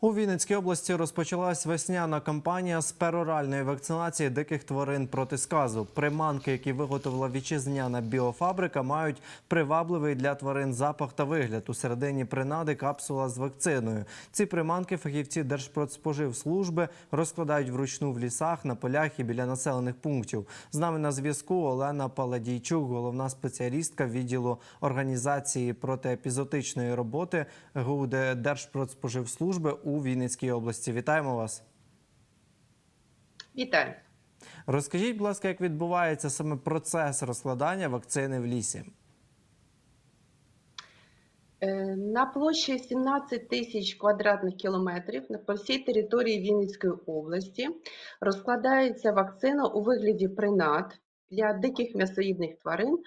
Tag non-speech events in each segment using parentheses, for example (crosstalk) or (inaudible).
У Вінницькій області розпочалась весняна кампанія з пероральної вакцинації диких тварин проти сказу. Приманки, які виготовила вітчизняна біофабрика, мають привабливий для тварин запах та вигляд. У середині принади капсула з вакциною. Ці приманки фахівці Держпродспоживслужби розкладають вручну в лісах, на полях і біля населених пунктів. З нами на зв'язку Олена Паладійчук, головна спеціалістка відділу організації протиепізотичної роботи ГУД Держпродспоживслужби у Вінницькій області. Вітаємо вас. Вітаю. Розкажіть, будь ласка, як відбувається саме процес розкладання вакцини в лісі? Е, На площі 17 тисяч квадратних кілометрів на по всій території Вінницької області розкладається вакцина у вигляді принад для диких м'ясоїдних тварин,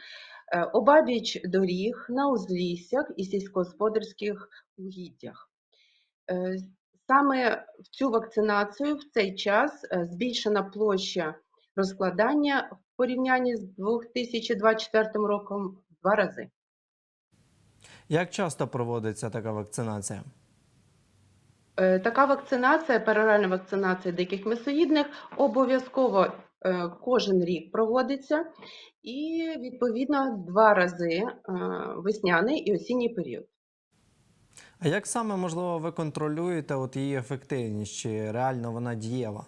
е, обабіч доріг, на узліссях і сільськогосподарських угіддях. Е, Саме в цю вакцинацію в цей час е, збільшена площа розкладання в порівнянні з 2024 роком в два рази. Як часто проводиться така вакцинація? Е, Така вакцинація, пероральна вакцинація диких м'ясоїдних, обов'язково кожен рік проводиться і відповідно два рази весняний і осінній період. А як саме можливо ви контролюєте от її ефективність? Чи реально вона дієва?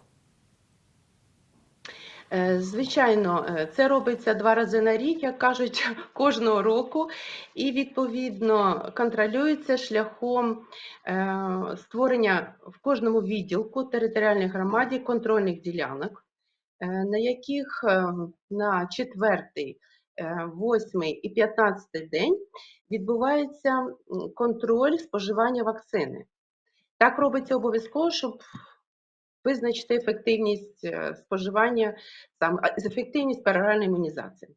Е, Звичайно, е, це робиться два рази на рік, як кажуть, (laughs) кожного року, і відповідно контролюється шляхом е, створення в кожному відділку територіальній громаді контрольних ділянок, на яких е, на четвертий, е, восьмий і п'ятнадцятий день відбувається контроль споживання вакцини. Так робиться обов'язково, щоб визначити ефективність е, споживання, а, ефективність пероральної імунізації.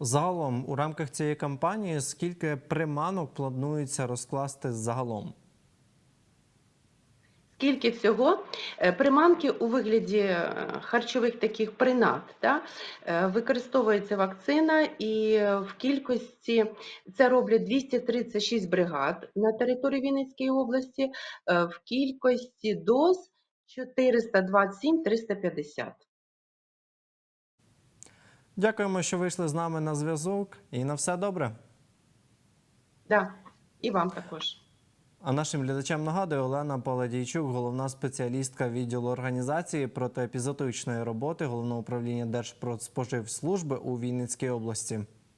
Загалом у рамках цієї кампанії скільки приманок планується розкласти загалом? Скільки всього Е, приманки у вигляді е, харчових таких принад да, е, використовується вакцина, і в кількості це роблять 236 бригад на території Вінницької області, в кількості доз 427-350. Дякуємо, що вийшли з нами на зв'язок, і на все добре. Да, і вам також. А нашим глядачам нагадує Олена Паладійчук, головна спеціалістка відділу організації протиепізотичної роботи головного управління Держпродспоживслужби у Вінницькій області.